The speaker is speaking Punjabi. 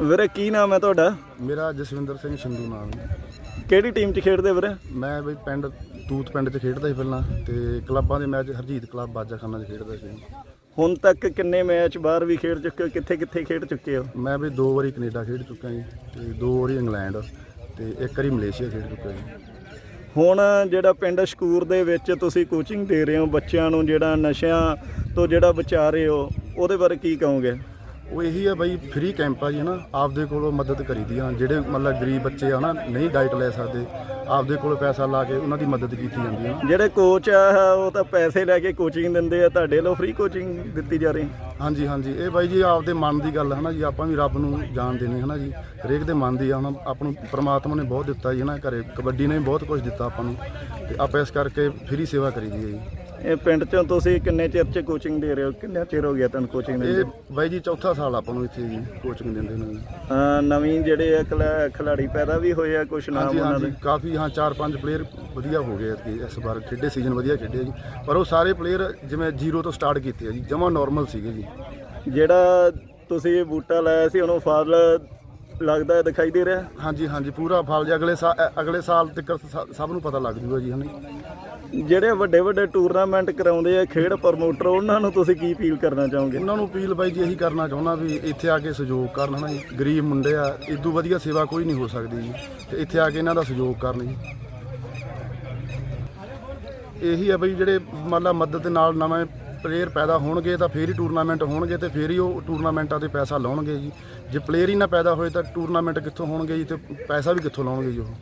ਵੀਰੇ ਕੀ ਨਾਮ ਹੈ ਤੁਹਾਡਾ? ਮੇਰਾ ਜਸਵਿੰਦਰ ਸਿੰਘ ਸੰਧੂ ਨਾਮ ਹੈ। ਕਿਹੜੀ ਟੀਮ 'ਚ ਖੇਡਦੇ ਵੀਰੇ? ਮੈਂ ਬਈ ਪਿੰਡ ਤੂਤ ਪਿੰਡ 'ਚ ਖੇਡਦਾ ਸੀ ਪਹਿਲਾਂ ਤੇ ਕਲੱਬਾਂ ਦੇ ਮੈਚ ਹਰਜੀਤ ਕਲੱਬ ਬਾਜਾਖਾਨਾ 'ਚ ਖੇਡਦਾ ਸੀ। ਹੁਣ ਤੱਕ ਕਿੰਨੇ ਮੈਚ ਬਾਹਰ ਵੀ ਖੇਡ ਚੁੱਕੇ ਹੋ? ਕਿੱਥੇ ਕਿੱਥੇ ਖੇਡ ਚੁੱਕੇ ਹੋ? ਮੈਂ ਵੀ ਦੋ ਵਾਰੀ ਕੈਨੇਡਾ ਖੇਡ ਚੁੱਕਾ ਜੀ ਤੇ ਦੋ ਵਾਰੀ ਇੰਗਲੈਂਡ ਤੇ ਇੱਕ ਵਾਰੀ ਮਲੇਸ਼ੀਆ ਖੇਡ ਚੁੱਕਾ ਜੀ। ਹੁਣ ਜਿਹੜਾ ਪਿੰਡ ਸ਼ਕੂਰ ਦੇ ਵਿੱਚ ਤੁਸੀਂ ਕੋਚਿੰਗ ਦੇ ਰਹੇ ਹੋ ਬੱਚਿਆਂ ਨੂੰ ਜਿਹੜਾ ਨਸ਼ਿਆਂ ਤੋਂ ਜਿਹੜਾ ਬਚਾ ਰਹੇ ਹੋ ਉਹਦੇ ਬਾਰੇ ਕੀ ਕਹੋਗੇ? ਉਹ ਇਹੀ ਆ ਬਈ ਫ੍ਰੀ ਕੈਂਪ ਆ ਜੀ ਹਨਾ ਆਪਦੇ ਕੋਲੋਂ ਮਦਦ ਕਰੀਦੀ ਆ। ਜਿਹੜੇ ਮਤਲਬ ਗਰੀਬ ਬੱਚੇ ਆ ਨਾ ਨਹੀਂ ਡਾਈਟ ਲੈ ਸਕਦੇ ਆਪਦੇ ਕੋਲੋਂ ਪੈਸਾ ਲਾ ਕੇ ਉਹਨਾਂ ਦੀ ਮਦਦ ਕੀਤੀ ਜਾਂਦੀ ਆ। ਜਿਹੜੇ ਕੋਚ ਆ ਉਹ ਤਾਂ ਪੈਸੇ ਲੈ ਕੇ ਕੋਚਿੰਗ ਦਿੰਦੇ ਆ ਤੁਹਾਡੇ ਵੱਲੋਂ ਫ੍ਰੀ ਕੋਚਿੰਗ ਦਿੱਤੀ ਜਾ ਰਹੀ? ਹਾਂਜੀ ਹਾਂਜੀ। ਇਹ ਬਾਈ ਜੀ ਆਪਦੇ ਮਨ ਦੀ ਗੱਲ ਹੈ ਨਾ ਜੀ ਆਪਾਂ ਵੀ ਰੱਬ ਨੂੰ ਜਾਣ ਦੇਣੀ ਹੈ ਨਾ ਜੀ। ਹਰੇਕ ਦੇ ਮਨ ਦੀ ਆ ਹੁਣ ਆਪਾਂ ਨੂੰ ਪ੍ਰਮਾਤਮਾ ਨੇ ਬਹੁਤ ਦਿੱਤਾ ਜੀ ਨਾ ਘਰੇ ਕਬੱਡੀ ਨੇ ਬਹੁਤ ਕੁਝ ਦਿੱਤਾ ਆਪਾਂ ਨੂੰ। ਤੇ ਆਪਾਂ ਇਸ ਕਰਕੇ ਫ੍ਰੀ ਸੇਵਾ ਕਰੀਦੀ ਹੈ ਜੀ। ਇਹ ਪਿੰਡ 'ਚੋਂ ਤੁਸੀਂ ਕਿੰਨੇ ਚਿਰ 'ਚ ਕੋਚਿੰਗ ਦੇ ਰਹੇ ਹੋ? ਕਿੰਨਾ ਚਿਰ ਹੋ ਗਿਆ ਤੁਹਾਨੂੰ ਕੋਚਿੰਗ ਇਹ ਬਾਈ ਜੀ ਚੌਥਾ ਸਾਲ ਆਪਾਂ ਨੂੰ ਇੱਥੇ ਜੀ ਕੋਚਿੰਗ ਦਿੰਦੇ ਨੇ। ਨਵੀਂ ਜਿਹੜੇ ਆ ਖਿਲਾ- ਖਿਲਾੜੀ ਪੈਦਾ ਵੀ ਹੋਏ ਆ ਕੁਛ ਨਾਮ ਹਾਂਜੀ ਉਹਨਾਂ ਹਾਂਜੀ। ਦੇ? ਕਾਫੀ ਹਾਂ ਚਾਰ ਪੰਜ ਪਲੇਅਰ ਵਧੀਆ ਹੋ ਗਏ ਐਤਕੀ ਇਸ ਵਾਰ ਖੇਡੇ ਸੀਜ਼ਨ ਵਧੀਆ ਖੇਡੇ ਜੀ। ਪਰ ਉਹ ਸਾਰੇ ਪਲੇਅਰ ਜਿਵੇਂ ਜ਼ੀਰੋ ਤੋਂ ਸਟਾਰਟ ਕੀਤੇ ਆ ਜੀ ਜਮਾ ਨਾਰਮਲ ਸੀਗੇ ਜੀ। ਜਿਹੜਾ ਤੁਸੀਂ ਇਹ ਬੂਟਾ ਲਾਇਆ ਸੀ ਉਹਨੂੰ ਫਲ ਲੱਗਦਾ ਹੈ, ਦਿਖਾਈ ਦੇ ਰਿਹਾ? ਹਾਂਜੀ ਹਾਂਜੀ ਪੂਰਾ ਫਲ ਜੀ ਅਗਲੇ ਸਾਲ ਅਗਲੇ ਸਾਲ ਤੱਕ ਸਭ ਨੂੰ ਪਤਾ ਲੱਗ ਜੂਗਾ ਜੀ ਹਨੇ ਜਿਹੜੇ ਵੱਡੇ ਵੱਡੇ ਟੂਰਨਾਮੈਂਟ ਕਰਾਉਂਦੇ ਆ, ਖੇਡ ਪ੍ਰਮੋਟਰ, ਉਹਨਾਂ ਨੂੰ ਤੁਸੀਂ ਕੀ ਅਪੀਲ ਕਰਨਾ ਚਾਹੋਗੇ? ਉਹਨਾਂ ਨੂੰ ਅਪੀਲ ਬਾਈ ਜੀ ਇਹੀ ਕਰਨਾ ਚਾਹੁੰਦਾ ਵੀ ਇੱਥੇ ਆ ਕੇ ਸਹਿਯੋਗ ਕਰਨ, ਹਨਾ ਜੀ। ਗਰੀਬ ਮੁੰਡੇ ਆ ਇਦੋਂ ਵਧੀਆ ਸੇਵਾ ਕੋਈ ਨਹੀਂ ਹੋ ਸਕਦੀ ਜੀ। ਤੇ ਇੱਥੇ ਆ ਕੇ ਇਹਨਾਂ ਦਾ ਸਹਿਯੋਗ ਕਰਨ ਜੀ। ਇਹੀ ਆ ਬਈ ਜਿਹੜੇ ਮੰਨ ਲਾ ਮਦਦ ਦੇ ਨਾਲ ਨਵੇਂ ਪਲੇਅਰ ਪੈਦਾ ਹੋਣਗੇ ਤਾਂ ਫੇਰ ਹੀ ਟੂਰਨਾਮੈਂਟ ਹੋਣਗੇ ਤੇ ਫੇਰ ਹੀ ਉਹ ਟੂਰਨਾਮੈਂਟਾਂ ਤੇ ਪੈਸਾ ਲਾਉਣਗੇ ਜੀ। ਜੇ ਪਲੇਅਰ ਹੀ ਨਾ ਪੈਦਾ ਹੋਏ ਤਾਂ ਟੂਰਨਾਮੈਂਟ ਕਿੱਥੋਂ ਹੋਣਗੇ ਜੀ ਤੇ ਪੈਸਾ ਵੀ ਕਿੱਥੋਂ ਲਾਉਣਗੇ ਜੀ ਉਹ?